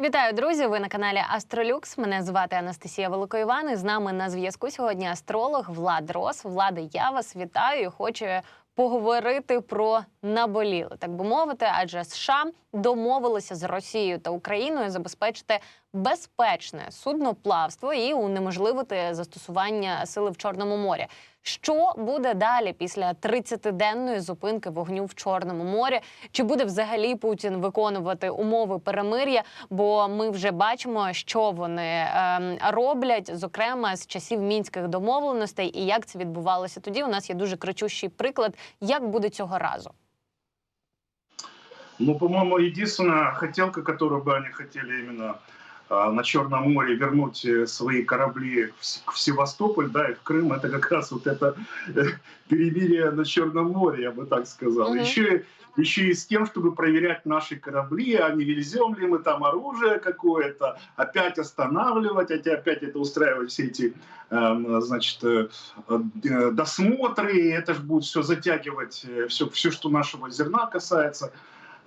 Вітаю, друзі! Ви на каналі Астролюкс. Мене звати Анастасія Великоїван. І з нами на зв'язку сьогодні астролог Влад Рос. Влада, я вас вітаю. і Хочу поговорити про наболіле, так би мовити, адже США домовилися з Росією та Україною забезпечити безпечне судноплавство і унеможливити застосування сили в Чорному морі. Що буде далі після 30-денної зупинки вогню в Чорному морі? Чи буде взагалі Путін виконувати умови перемир'я? Бо ми вже бачимо, що вони е, роблять, зокрема з часів мінських домовленостей, і як це відбувалося тоді. У нас є дуже кричущий приклад, як буде цього разу. Ну, по-моему, единственная хотелка, которую бы они хотели именно на Черном море вернуть э, свои корабли в Севастополь, да, и в Крым, это как раз вот это э, перемирие на Черном море, я бы так сказал. Mm-hmm. Еще, еще и с тем, чтобы проверять наши корабли, а не везем ли мы там оружие какое-то, опять останавливать, опять это устраивать все эти, эм, значит, э, досмотры, это же будет все затягивать, все, все, что нашего зерна касается.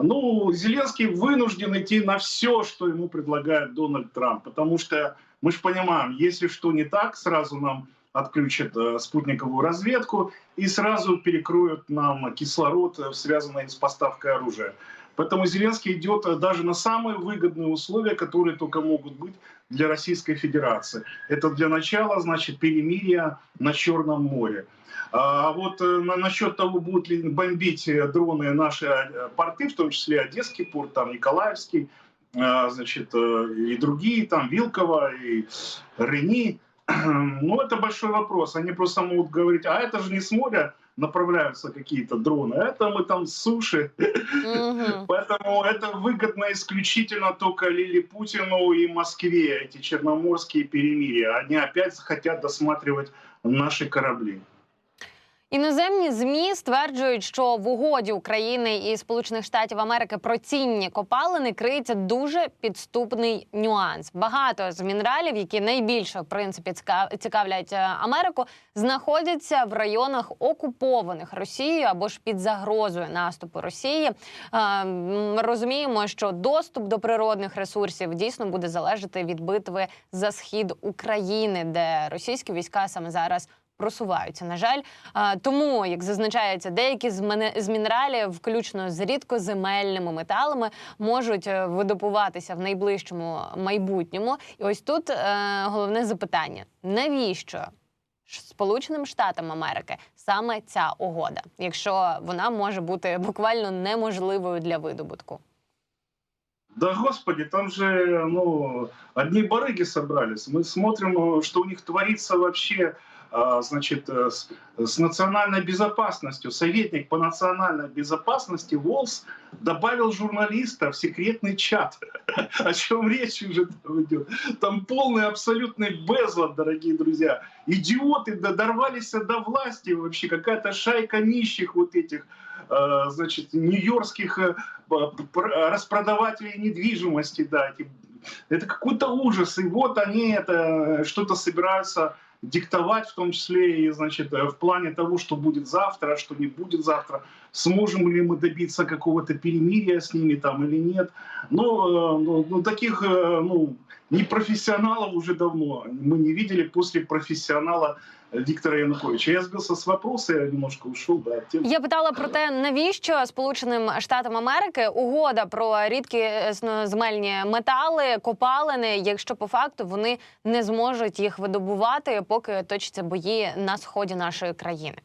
Ну, Зеленский вынужден идти на все, что ему предлагает Дональд Трамп, потому что мы же понимаем, если что не так, сразу нам отключат э, спутниковую разведку и сразу перекроют нам кислород, э, связанный с поставкой оружия. Поэтому Зеленский идет э, даже на самые выгодные условия, которые только могут быть для Российской Федерации. Это для начала, значит, перемирие на Черном море. А вот э, насчет того, будут ли бомбить э, дроны наши э, порты, в том числе Одесский порт, там Николаевский, значит, и другие, там Вилково и Рени, ну, это большой вопрос. Они просто могут говорить, а это же не с моря направляются какие-то дроны, а это мы там с суши. Поэтому это выгодно исключительно только Лили Путину и Москве, эти черноморские перемирия. Они опять хотят досматривать наши корабли. Іноземні змі стверджують, що в угоді України і Сполучених Штатів Америки про цінні копалини криється дуже підступний нюанс. Багато з мінералів, які найбільше в принципі цікавлять е, Америку, знаходяться в районах окупованих Росією або ж під загрозою наступу Росії. Е, ми розуміємо, що доступ до природних ресурсів дійсно буде залежати від битви за схід України, де російські війська саме зараз просуваються. На жаль, тому як зазначається, деякі з мінералів, включно з рідкоземельними металами, можуть е, видобуватися в найближчому майбутньому. І ось тут е, головне запитання: навіщо? Сполученим Штатам Америки саме ця угода, якщо вона може бути буквально неможливою для видобутку. Да господи, там же ну, одни барыги собрались. Мы смотрим, что у них творится вообще значит, э, с, с национальной безопасностью. Советник по национальной безопасности Волс добавил журналиста в секретный чат. О чем речь уже там идет. Там полный абсолютный безлад, дорогие друзья. Идиоты дорвались до власти вообще. Какая-то шайка нищих вот этих э, значит, нью-йоркских э, распродавателей недвижимости, да, это какой-то ужас. И вот они это что-то собираются диктовать, в том числе и значит, э, в плане того, что будет завтра, что не будет завтра, сможем ли мы добиться какого-то перемирия с ними там или нет. Но э, ну, ну, таких э, ну, непрофессионалов уже давно мы не видели после профессионала Віктора Януковича. Я збився з вопроса, я немножко ушов. Да, тем... Я питала про те, навіщо Сполученим Штатам Америки угода про рідкі земельні метали, копалини, якщо по факту вони не зможуть їх видобувати, поки точаться бої на сході нашої країни.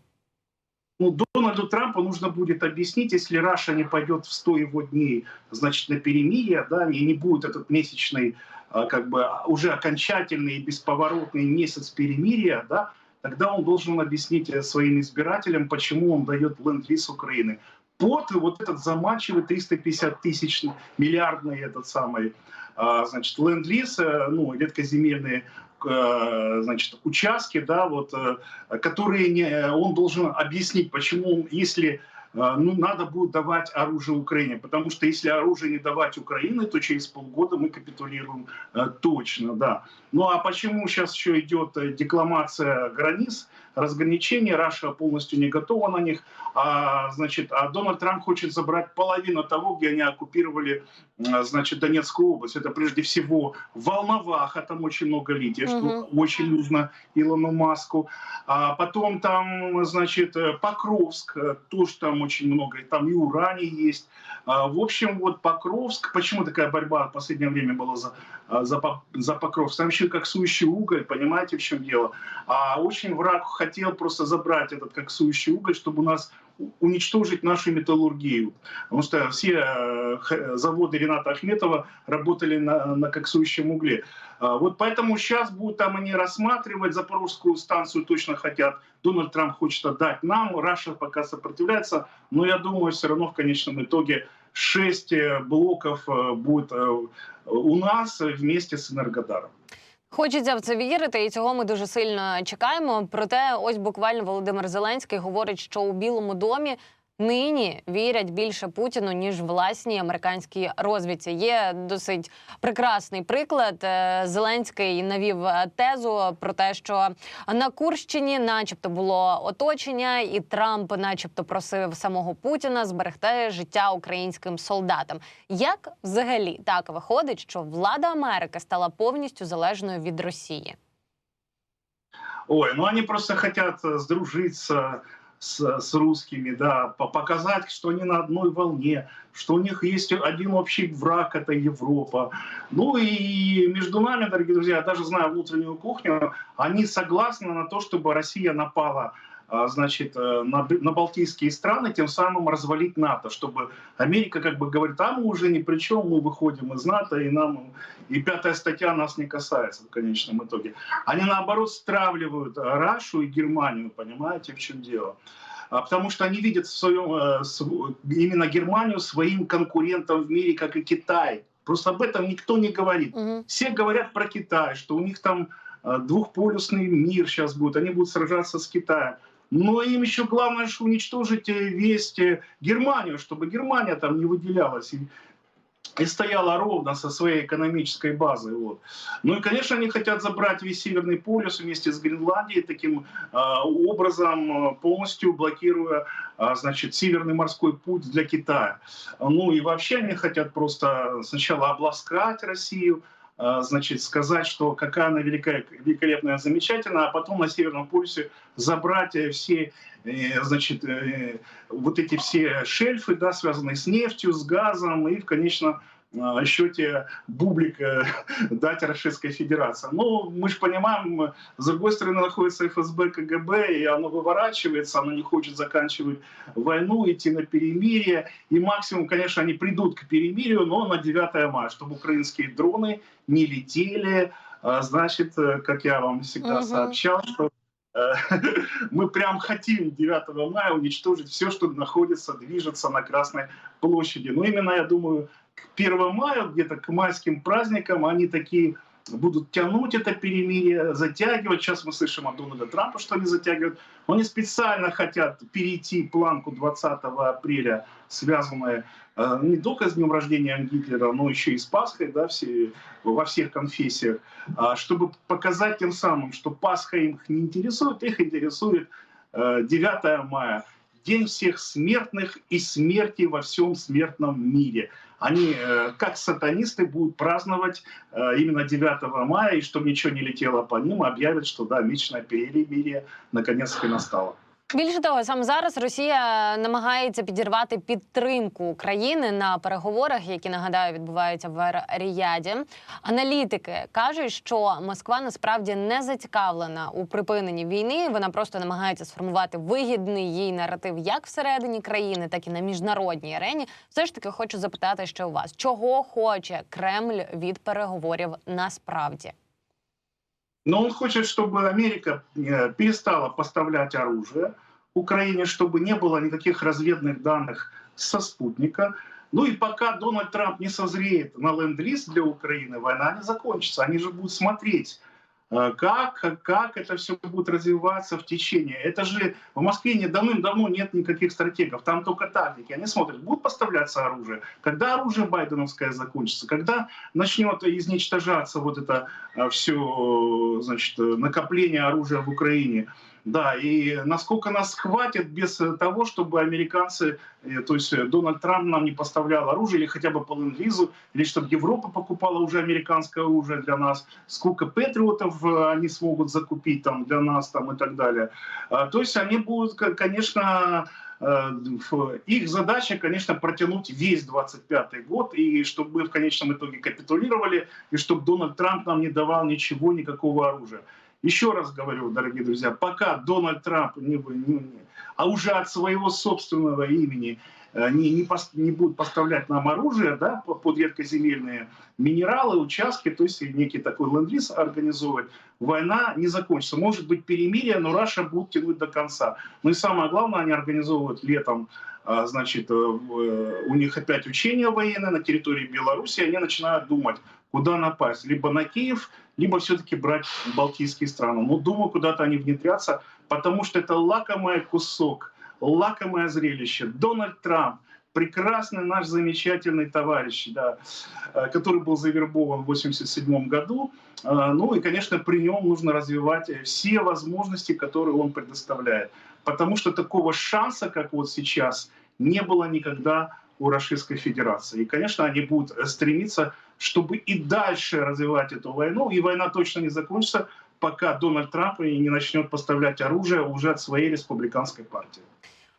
Ну, Дональду Трампу нужно будет объяснить, если Раша не пойдет в 100 его дней, значит, на перемирие, да, и не будет этот месячный, как бы, уже окончательный и бесповоротный месяц перемирия, да, тогда он должен объяснить э, своим избирателям, почему он дает ленд-лиз Украины. Под вот этот заманчивый 350 тысяч миллиардный этот самый а, значит, ленд-лиз, э, ну, редкоземельные э, значит, участки, да, вот, которые не, он должен объяснить, почему, если ну, надо будет давать оружие Украине, потому что если оружие не давать Украине, то через полгода мы капитулируем э, точно, да. Ну а почему сейчас еще идет э, декламация границ, разграничения, Раша полностью не готова на них, а, значит, а Дональд Трамп хочет забрать половину того, где они оккупировали, значит, Донецкую область. Это прежде всего Волноваха, там очень много лития, что Мгм. очень нужно Илону Маску. А потом там, значит, э, Покровск, э, тоже там очень много, там и ураний есть. А, В общем, вот Покровск, почему такая борьба в последнее время была за, а, за, за Покровск? Там еще коксующий уголь, понимаете, в чем дело? А очень враг хотел просто забрать этот коксующий уголь, чтобы у нас уничтожить нашу металлургию. Потому что все э, заводы Рената Ахметова работали на, на коксующем угле. А, Вот поэтому сейчас будут там они рассматривать, Запорожскую станцию точно хотят. Дональд Трамп хочет отдать нам, Раша пока сопротивляется, но я думаю, все равно в конечном итоге шесть э, блоков э, будет у нас вместе с Энергодаром. Хочеться в це вірити, і цього ми дуже сильно чекаємо. Проте, ось буквально Володимир Зеленський говорить, що у Білому домі нині вірять більше Путіну ніж власній американській розвідці. Є досить прекрасний приклад. Е, Зеленський навів е, тезу про те, що на Курщині, начебто, було оточення, і Трамп, начебто, просив самого Путіна зберегти життя українським солдатам. Як взагалі так виходить, що влада Америки стала повністю залежною від Росії? Ой, ну они просто хотят сдружиться с, с русскими, да, по- показать, что они на одной волне, что у них есть один общий враг, это Европа. Ну и между нами, дорогие друзья, я даже знаю внутреннюю кухню, они согласны на то, чтобы Россия напала значит, э, на, на Балтийские страны, тем самым развалить НАТО, чтобы Америка как бы говорит, а мы уже ни при чем, мы выходим из НАТО, и нам и пятая статья нас не касается в конечном итоге. Они наоборот стравливают э, Рашу и Германию, понимаете, в чем дело? А, Потому что они видят в своем, э, именно Германию своим конкурентом в мире, как и Китай. Просто об этом никто не говорит. Угу. Все говорят про Китай, что у них там э, двухполюсный мир сейчас будет, они будут сражаться с Китаем. Но им еще главное, что уничтожить э, весь э, Германию, чтобы Германия там не выделялась и, и стояла ровно со своей экономической базой. Вот. Ну и, конечно, они хотят забрать весь Северный полюс вместе с Гренландией, таким э, образом полностью блокируя э, значит, Северный морской путь для Китая. Ну и вообще они хотят просто сначала обласкать Россию, значит, сказать, что какая она великая, великолепная, замечательная, а потом на Северном полюсе забрать э, все, э, значит, э, вот эти все шельфы, да, связанные с нефтью, с газом и в конечном э, счете бублик э, дать Российской Федерации. Ну, мы же понимаем, с другой стороны находится ФСБ, КГБ, и оно выворачивается, оно не хочет заканчивать войну, идти на перемирие. И максимум, конечно, они придут к перемирию, но на 9 мая, чтобы украинские дроны не летели. А, Значит, э, как я вам всегда Мгм. сообщал, что э, мы прям хотим 9 мая уничтожить все, что находится, движется на Красной площади. Но именно, я думаю, к 1 мая, где-то к майским праздникам, они такие будут тянуть это перемирие, затягивать. Сейчас мы слышим от Дональда Трампа, что они затягивают. Они специально хотят перейти планку 20 апреля, связанную э, не только с днем рождения Гитлера, но еще и с Пасхой, да, все, во всех конфессиях, а, чтобы показать тем самым, что Пасха их не интересует, их интересует э, 9 мая, День всех смертных и смерти во всем смертном мире. Они, э, как сатанисты, будут праздновать э, именно 9 мая, и чтобы ничего не летело по ним, объявят, что да, вечное перемирие наконец-таки настало. Більше того, саме зараз Росія намагається підірвати підтримку України на переговорах, які нагадаю відбуваються в Ер-Ріяді. Аналітики кажуть, що Москва насправді не зацікавлена у припиненні війни. Вона просто намагається сформувати вигідний їй наратив як всередині країни, так і на міжнародній арені. Все ж таки хочу запитати ще у вас, чого хоче Кремль від переговорів насправді. Но он хочет, чтобы Америка э, перестала поставлять оружие Украине, чтобы не было никаких разведных данных со спутника. Ну и пока Дональд Трамп не созреет на ленд-лиз для Украины, война не закончится. Они же будут смотреть Как, как это все будет развиваться в течение? Это же в Москве не давным-давно нет никаких стратегов, там только тактики. Они смотрят, будет поставляться оружие, когда оружие байденовское закончится, когда начнет изничтожаться вот это все значит, накопление оружия в Украине. Да, и насколько нас хватит без того, чтобы американцы, э, то есть э, Дональд Трамп нам не поставлял оружие или хотя бы по ленд-лизу, или чтобы Европа покупала уже американское оружие для нас, сколько патриотов э, они смогут закупить там для нас там и так далее. А, То есть они будут, конечно, э, их задача, конечно, протянуть весь 25 год, и чтобы мы в конечном итоге капитулировали, и чтобы Дональд Трамп нам не давал ничего, никакого оружия. Еще раз говорю, дорогие друзья, пока Дональд Трамп не, не- не- а уже от своего собственного имени э, не, не, пос- не будет поставлять нам оружие да, по- под редкоземельные минералы, участки, то есть некий такой ленд-лиз организовывать, война не закончится. Может быть перемирие, но Раша будет тянуть до конца. Ну и самое главное, они организовывают летом значит, э, в- э, у них опять учения военные на территории Беларуси, они начинают думать, куда напасть, либо на Киев, либо все-таки брать балтийские страны. Но думаю, куда-то они внедрятся, потому что это лакомый кусок, лакомое зрелище. Дональд Трамп, прекрасный наш замечательный товарищ, да, э, который был завербован в 1987 году. Э, Ну и, конечно, при нем нужно развивать все возможности, которые он предоставляет. Потому что такого шанса, как вот сейчас, не было никогда у Российской Федерации. И, конечно, они будут э, стремиться, чтобы и дальше развивать эту войну. И война точно не закончится, пока Дональд Трамп не начнет поставлять оружие уже от своей республиканской партии.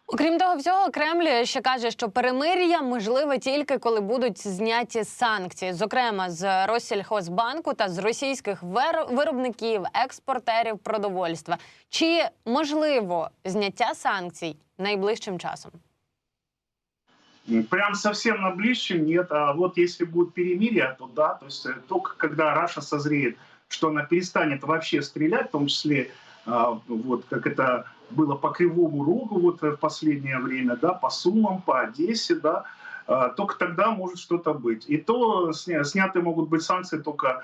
Окрім того всього, Кремль ще каже, що перемир'я можливе тільки коли будуть зняті санкції, зокрема з Россельхозбанку та з російських вер- виробників, експортерів продовольства. Чи можливо зняття санкцій найближчим часом? Прям совсем на ближчем нет, а вот если будет перемирие, то да, то есть э, только когда Раша созреет, что она перестанет вообще стрелять, в том числе а, вот как это было по Кривому Рогу вот э, в последнее время, да, по Сумам, по Одессе, да, а, только тогда может что-то быть. И то сня- сняты могут быть санкции только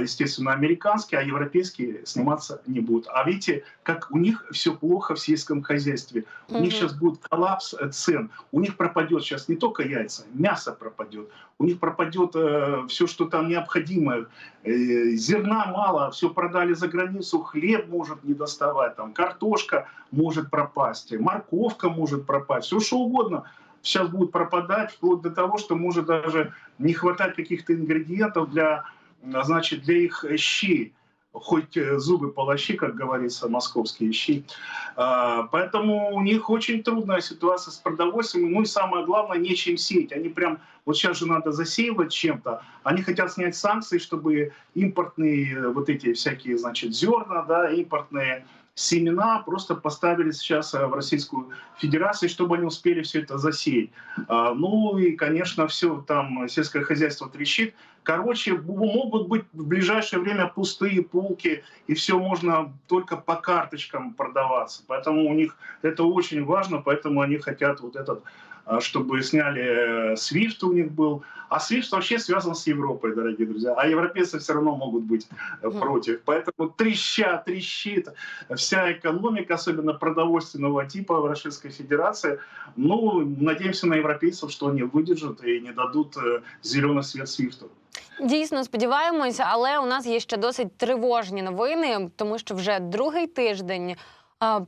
естественно, американские, а европейские сниматься не будут. А видите, как у них все плохо в сельском хозяйстве. У них Мгм. сейчас будет коллапс э, цен. У них пропадет сейчас не только яйца, мясо пропадет. У них пропадет все, что там необходимое. Э, зерна мало, все продали за границу, хлеб может не доставать, там, картошка может пропасть, морковка может пропасть, все что угодно сейчас будет пропадать, вплоть до того, что может даже не хватать каких-то ингредиентов для, значит, для их щей. Хоть э, зубы полощи, как говорится, московские щи. А, Поэтому у них очень трудная ситуация с продовольствием. Ну и самое главное, нечем сеять. Они прям, вот сейчас же надо засеивать чем-то. Они хотят снять санкции, чтобы импортные э, вот эти всякие, значит, зерна, да, импортные семена просто поставили сейчас э, в Российскую Федерацию, чтобы они успели все это засеять. А, Ну и, конечно, все там сельское хозяйство трещит. Короче, могут быть в ближайшее время пустые полки, и все можно только по карточкам продаваться. Поэтому у них это очень важно, поэтому они хотят вот этот, чтобы сняли э, SWIFT у них был. А SWIFT вообще связан с Европой, дорогие друзья. А европейцы все равно могут быть э, Мгм. против. Поэтому трещат, трещит вся экономика, особенно продовольственного типа в Российской Федерации. Ну, надеемся на европейцев, что они выдержат и не дадут э, зеленый свет Свифту. Дійсно сподіваємося, але у нас є ще досить тривожні новини, тому що вже другий тиждень.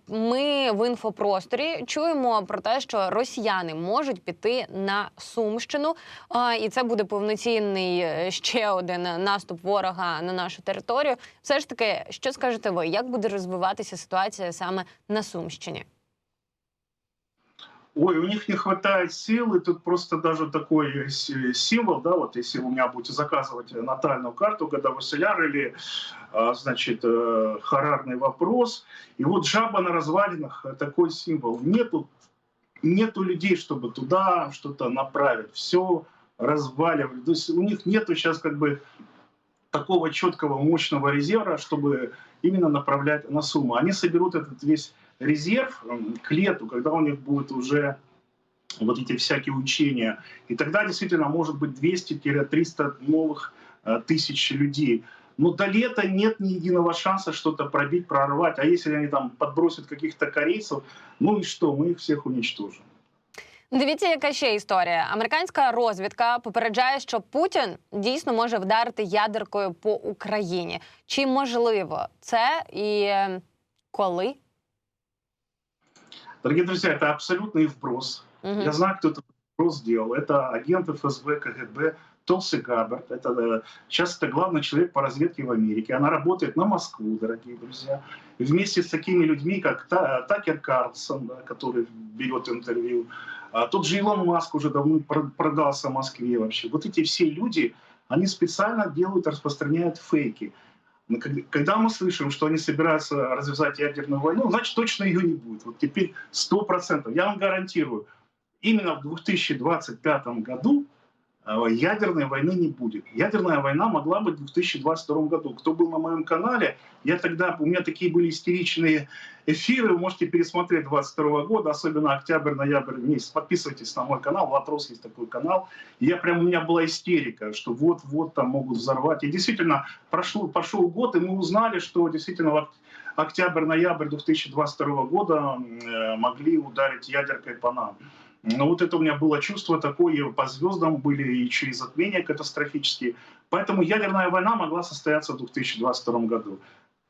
Ми в інфопросторі чуємо про те, що росіяни можуть піти на Сумщину, і це буде повноцінний е, ще один наступ ворога на нашу територію. Все ж таки, що скажете ви, як буде розвиватися ситуація саме на Сумщині? Ой, у них не хватает сил, и тут просто даже такой символ, да, вот если у меня будете заказывать натальную карту годовой соляр или, а, значит, э, харарный вопрос, и вот жаба на развалинах, э, такой символ. Нету, нету людей, чтобы туда что-то направить, все разваливали. То есть у них нету сейчас как бы такого четкого, мощного резерва, чтобы именно направлять на сумму. Они соберут этот весь резерв м, к лету, когда у них будут уже вот эти всякие учения. И тогда действительно может быть 200-300 новых э, тысяч людей. Но до лета нет ни единого шанса что-то пробить, прорвать. А если они там подбросят каких-то корейцев, ну и что, мы их всех уничтожим. Дивіться, яка ще історія. Американська розвідка попереджає, що Путін дійсно може вдарити ядеркою по Україні. Чи можливо це і е, коли? Дорогие друзья, это абсолютный вброс. Мгм. Я знаю, кто этот вброс сделал. Это агент ФСБ, КГБ Толси Габбард. Это, э, сейчас это главный человек по разведке в Америке. Она работает на Москву, дорогие друзья. И вместе с такими людьми, как Та- Такер Карлсон, да, который берет интервью, а тот же Илон Маск уже давно про- продался Москве вообще. Вот эти все люди, они специально делают, распространяют фейки. Но когда- мы слышим, что они собираются развязать ядерную войну, значит точно ее не будет. Вот теперь 100%. Я вам гарантирую, именно в 2025 году ядерной войны не будет. Ядерная война могла быть в 2022 году. Кто был на моем канале, я тогда, у меня такие были истеричные эфиры, вы можете пересмотреть 22 года, особенно октябрь-ноябрь месяц. Подписывайтесь на мой канал, Латрос есть такой канал. Я прям, у меня была истерика, что вот-вот там могут взорвать. И действительно, прошел, прошел год, и мы узнали, что действительно октябрь-ноябрь 2022 года э, могли ударить ядеркой по нам. Но вот это у меня было чувство такое, по звездам были и затмения катастрофические. Поэтому ядерная война могла состояться в 2022 году.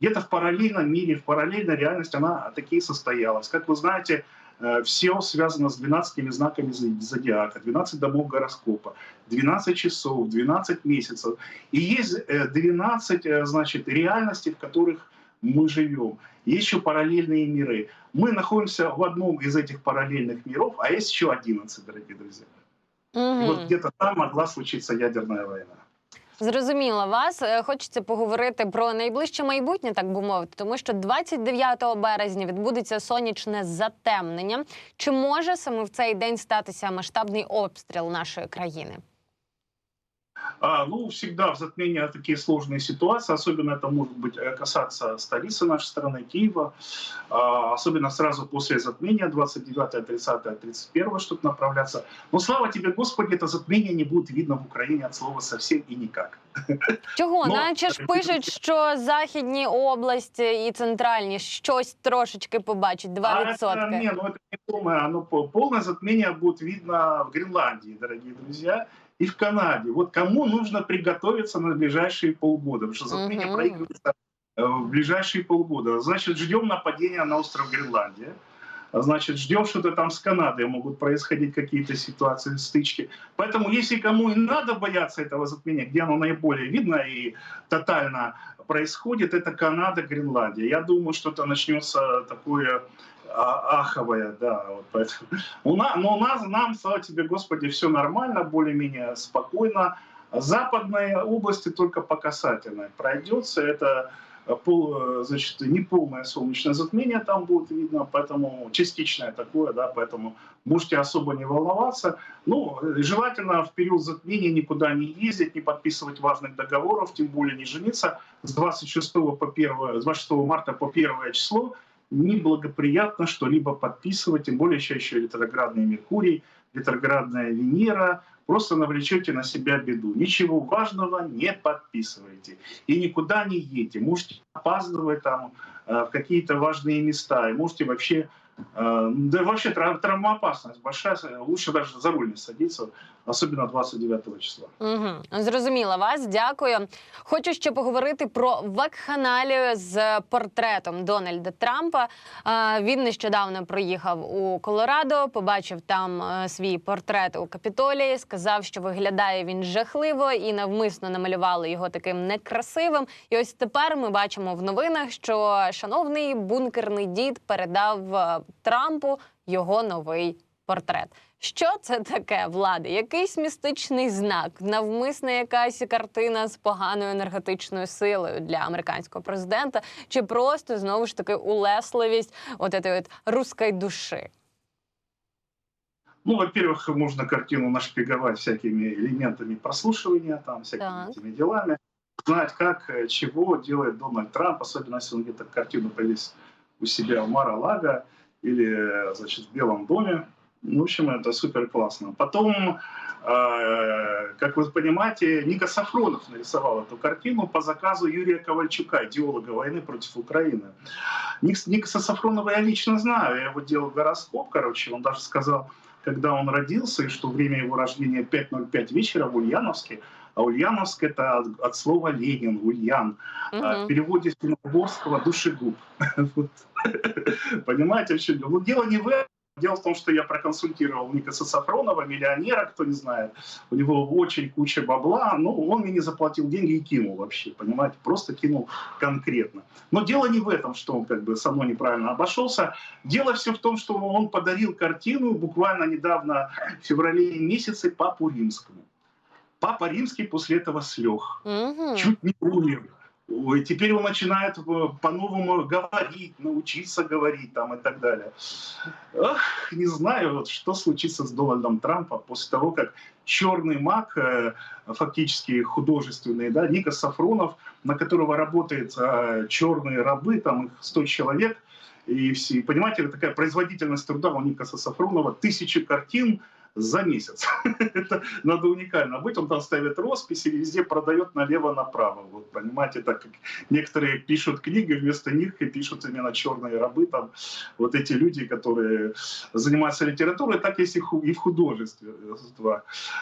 Где-то в параллельном мире, в параллельной реальности она таки состоялась. Как вы знаете, э, все связано с 12 знаками зо- зодиака, 12 домов гороскопа, 12 часов, 12 месяцев. И есть э, 12, э, значит, реальностей, в которых мы живем. Есть еще параллельные миры. Мы находимся в одном из этих параллельных миров, а есть еще 11, дорогие друзья. И Мгм. вот где-то там могла случиться ядерная война. Зрозуміла вас. Е, Хочеться поговорити про найближче майбутнє, так би мовити, тому що 29 березня відбудеться сонячне затемнення. Чи може саме в цей день статися масштабний обстріл нашої країни? А, ну, всегда в затмении такие сложные ситуации, особенно это может быть э, касаться столицы нашей страны, Киева, А, особенно сразу после затмения, 29, 30, 31 что-то направляться. Но слава тебе, Господи, это затмение не будет видно в Украине от слова совсем и никак. Чого? Ну, Наче ж е, пишуть, що західні області і центральні щось трошечки побачать, 2%. А это, не, ну это не полное, оно по- полное затмение будет видно в Гренландии, дорогие друзья, И в Канаде. Вот кому нужно приготовиться на ближайшие полгода, потому что затмение Мгм. проигрывается в ближайшие полгода. Значит, ждем нападения на остров Гренландия. Значит, ждем, что-то там с Канадой могут происходить какие-то ситуации, стычки. Поэтому, если кому и надо бояться этого затмения, где оно наиболее видно и тотально происходит, это Канада, Гренландия. Я думаю, что это начнется такое а, аховое, да. Вот поэтому. У нас, но у нас, нам, слава тебе, Господи, все нормально, более-менее спокойно. Западные области только по касательной пройдется. Это э, пол, э, значит, неполное солнечное затмение там будет видно, поэтому частичное такое, да, поэтому можете особо не волноваться. Ну, желательно в период затмения никуда не ездить, не подписывать важных договоров, тем более не жениться. С 26, по 1, с 26 марта по 1 число неблагоприятно что-либо подписывать, тем более еще, еще ретроградный Меркурий, ретроградная Венера, просто навлечете на себя беду. Ничего важного не подписывайте. И никуда не едете. Можете опаздывать там э, в какие-то важные места. И можете вообще... э, Да вообще тра- травмоопасность большая. Лучше даже за руль не садиться, особенно 29 числа. Угу. Зрозуміла вас, дякую. Хочу ще поговорити про вакханалію з портретом Дональда Трампа. Він нещодавно приїхав у Колорадо, побачив там е, свій портрет у Капітолії, сказав, що виглядає він жахливо і навмисно намалювали його таким некрасивим. І ось тепер ми бачимо в новинах, що шановний бункерний дід передав е, Трампу його новий портрет. Що це таке влади? Якийсь містичний знак, навмисна якась картина з поганою енергетичною силою для американського президента, чи просто знову ж таки улесливість от этой от руської душі? Ну, во-первых, можно картину нашпиговать всякими элементами прослушивания, там, всякими Так. этими делами. Знать, как, э, чего делает Дональд Трамп, особенно если он где-то картину повесит у себя в Мара-Лаго или, э, значит, в Белом доме. В общем, это супер классно. Потом, э, как вы понимаете, Ника Сафронов нарисовал эту картину по заказу Юрия Ковальчука, идеолога войны против Украины. Ник, Никаса Сафронова я лично знаю, я его делал гороскоп, короче, он даже сказал, когда он родился, и что время его рождения 5.05 вечера в Ульяновске, а Ульяновск это от, от слова Ленин, Ульян. А В переводе с финно-угорского душегуб. Понимаете, в чем дело? Дело не в. Дело в том, что я проконсультировал Никаса Сафронова, миллионера, кто не знает. У него очень куча бабла, но он мне не заплатил деньги и кинул вообще, понимаете, просто кинул конкретно. Но дело не в этом, что он как бы со мной неправильно обошелся. Дело все в том, что он подарил картину буквально недавно, в феврале месяце, Папу Римскому. Папа Римский после этого слег. Мгм. Чуть не умер. Теперь он начинает э, по-новому говорить, научиться говорить там и так далее. Ах, не знаю, вот, что случится с Дональдом Трампом после того, как черный маг, э, фактически художественный, да, Ника Сафронов, на которого работают э, черные рабы, там их 100 человек, и все, понимаете, такая производительность труда у Никаса Сафронова, тысячи картин за месяц. Это надо уникально быть. Он там ставит росписи везде продает налево-направо. Вот, понимаете, так как некоторые пишут книги, вместо них и пишут именно черные рабы. Там, вот эти люди, которые занимаются литературой, так есть и в художестве.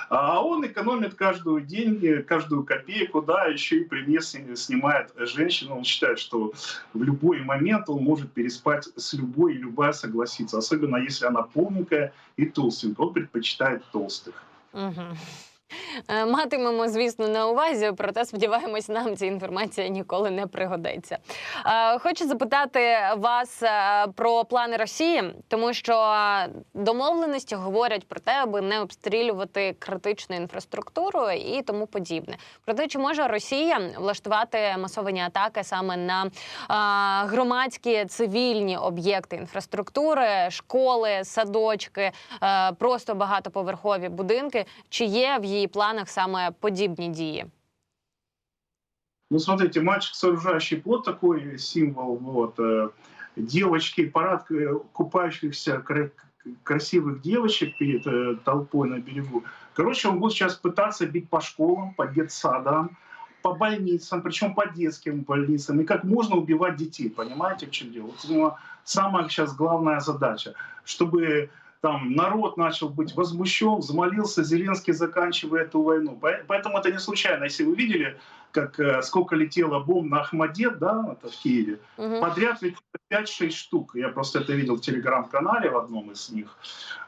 А он экономит каждую деньги, каждую копейку, да, еще и сни- снимает женщину. Он считает, что в любой момент он может переспать с любой, и любая согласится. Особенно если она полненькая и толстенькая. Он предпочитает толстых. Мгм. Е, Матимемо, звісно, на увазі, проте сподіваємось, нам ця інформація ніколи не пригодиться. Е, Хочу запитати вас е, про плани Росії, тому що домовленості говорять про те, аби не обстрілювати критичну інфраструктуру і тому подібне. Про те, чи може Росія влаштувати масовані атаки саме на громадські цивільні об'єкти інфраструктури, школи, садочки, просто багатоповерхові будинки, чи є в її планах саме подібні дії? Ну, смотрите, мальчик сооружающий плод такой символ, вот, э, девочки, парад э, купающихся кра- красивых девочек перед э, толпой на берегу. Короче, он будет сейчас пытаться бить по школам, по детсадам, по больницам, причем по детским больницам, и как можно убивать детей, понимаете, в чем дело? Вот у него самая сейчас главная задача, чтобы там народ начал быть возмущен, взмолился, Зеленский заканчивает эту войну. По- Поэтому это не случайно. Если вы видели, как э, сколько летело бомб на Ахмадет, да, это в Киеве, Мгм. подряд ведь 5-6 штук. Я просто это видел в телеграм-канале в одном из них.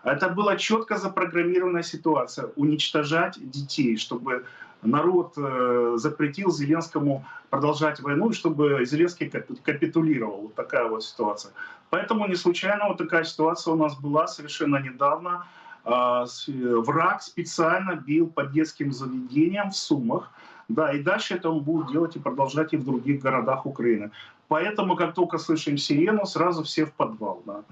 Это была четко запрограммированная ситуация. Уничтожать детей, чтобы народ э, запретил Зеленскому продолжать войну, чтобы Зеленский капи- капитулировал. Вот такая вот ситуация. Поэтому не случайно вот такая ситуация у нас была совершенно недавно. А, э, Враг специально бил по детским заведениям в Сумах. Да, и дальше это он будет делать и продолжать и в других городах Украины. Поэтому, как только слышим сирену, сразу все в подвал. Да.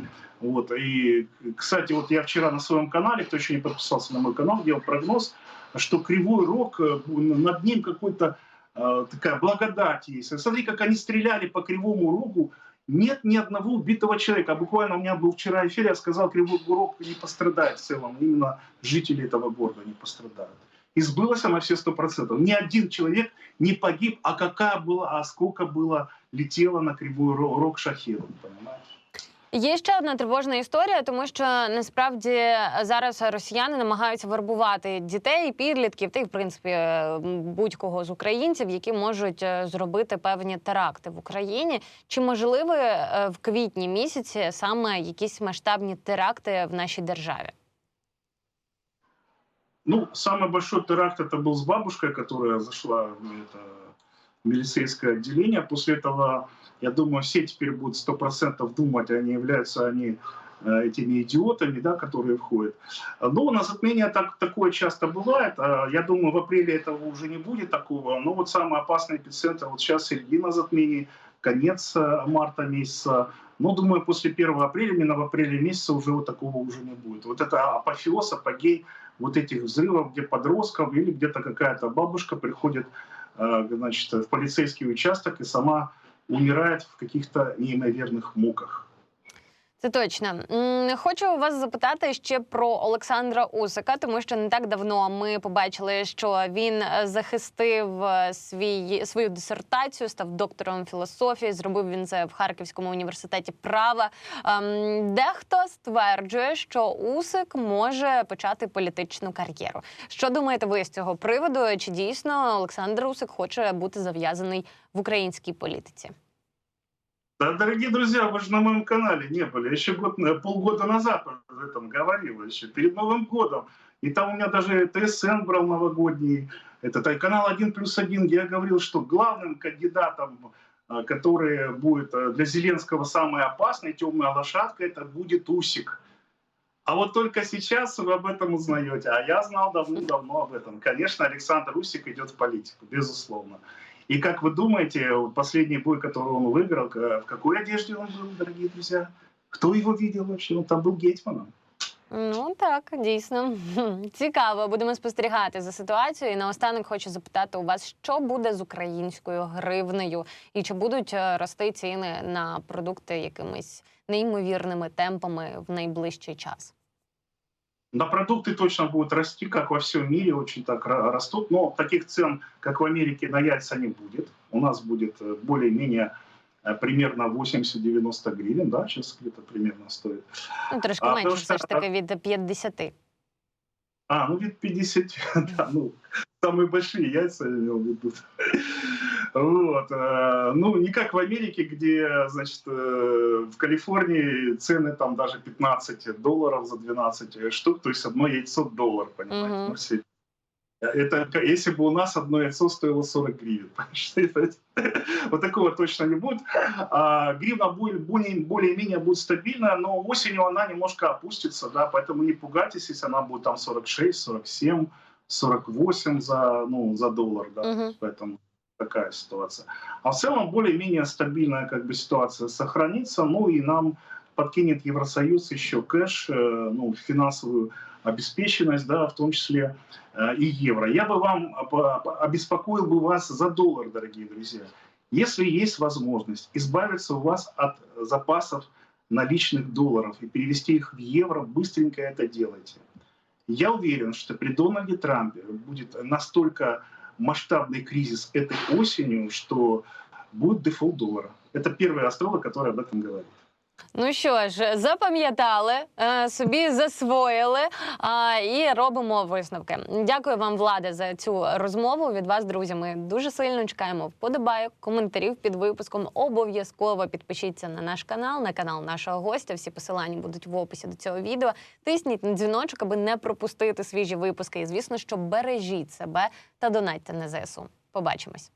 Вот. И, кстати, вот я вчера на своем канале, кто еще не подписался на мой канал, делал прогноз, что Кривой Рог, э, над ним какой-то э, такая благодать есть. Смотри, как они стреляли по Кривому Рогу, нет ни одного убитого человека. А Буквально у меня был вчера эфир, я сказал, Кривой Рог не пострадает в целом. Именно жители этого города не пострадают. И сбылось на все сто процентов. Ни один человек не погиб, а какая была, а сколько было летело на Кривой Ро- Рог шахедов, понимаете? Є ще одна тривожна історія, тому що насправді зараз росіяни намагаються вербувати дітей, підлітків, та й в принципі е, будь-кого з українців, які можуть е, зробити певні теракти в Україні. Чи можливі е, в квітні місяці саме якісь масштабні теракти в нашій державі? Ну, самый большой теракт это был с бабушкой, которая зашла в это милицейское отделение. После этого, я думаю, все теперь будут сто процентов думать, не являются они э, этими идиотами, да, которые входят. Но на затмение так, такое часто бывает. А Я думаю, в апреле этого уже не будет такого. Но вот самый опасный эпицентр, вот сейчас середина затмений, конец э, марта месяца. Но думаю, после 1 апреля, именно в апреле месяце уже вот такого уже не будет. Вот это апофеоз, апогей вот этих взрывов, где подростков или где-то какая-то бабушка приходит э, значит, в полицейский участок и сама умирает в каких-то неимоверных муках. Це точно. Хочу вас запитати ще про Олександра Усика, тому що не так давно ми побачили, що він е, захистив е, свій свою дисертацію, став доктором філософії. Зробив він це в Харківському університеті права. Ем, Дехто стверджує, що Усик може почати політичну кар'єру. Що думаєте ви з цього приводу? Чи дійсно Олександр Усик хоче бути зав'язаний в українській політиці? Да, дорогие друзья, вы же на моем канале не были. Еще год, э, полгода назад об этом говорил, еще перед Новым годом. И там у меня даже ТСН брал новогодний. Это э, канал 1 плюс 1, где я говорил, что главным кандидатом, э, который будет э, для Зеленского самой опасной, темная лошадка, это будет Усик. А вот только сейчас вы об этом узнаете. А я знал давно-давно об этом. Конечно, Александр Усик идет в политику, безусловно. И как вы думаете, вот последний бой, который он выиграл, к- в какой одежде он был, дорогие друзья? Кто его видел вообще? Он там был гетьманом. Ну так, дійсно Хм, цікаво. Будемо спостерігати за ситуацією. І наостанок хочу запитати у вас, що буде з українською гривнею, і чи будуть е, рости ціни на продукти якимись неймовірними темпами в найближчий час? На продукты точно будут расти, как во всем мире, очень так ра- растут. Но таких цен, как в Америке, на яйца не будет. У нас будет э, более-менее э, примерно 80-90 гривен, да, сейчас где-то примерно стоит. Ну трошки А, менше, все ж таки від 50. А, ну вид 50, да, ну, самые большие яйца я имел в виду. Вот, э, ну, не как в Америке, где, значит, э, в Калифорнии цены там даже 15 долларов за 12 штук, то есть одно яйцо доллар, понимаете? Мгм. Это если бы у нас одно яйцо стоило 40 гривен. Вот такого точно не будет. А гривна более- более- более-менее будет стабильная, но осенью она немножко опустится, да, поэтому не пугайтесь, если она будет там 46, 47, 48 за, ну, за доллар, да, поэтому такая ситуация. А в целом более-менее стабильная как бы ситуация сохранится, ну и нам подкинет Евросоюз еще кэш, э, ну, финансовую обеспеченность, да, в том числе э, и евро. Я бы вам э, по- по- обеспокоил бы вас за доллар, дорогие друзья. Если есть возможность избавиться у вас от запасов наличных долларов и перевести их в евро, быстренько это делайте. Я уверен, что при Дональде Трампе будет настолько масштабный кризис этой осенью, что будет дефолт доллара. Это первый астролог, который об этом говорит. Ну що ж, запам'ятали, е, собі засвоїли і робимо висновки. Дякую вам, Владе, за цю розмову. Від вас, друзі, ми дуже сильно чекаємо вподобайок, коментарів під випуском. Обов'язково підпишіться на наш канал, на канал нашого гостя. Всі посилання будуть в описі до цього відео. Тисніть на дзвіночок, аби не пропустити свіжі випуски. І звісно, що бережіть себе та донатьте на ЗСУ. Побачимось.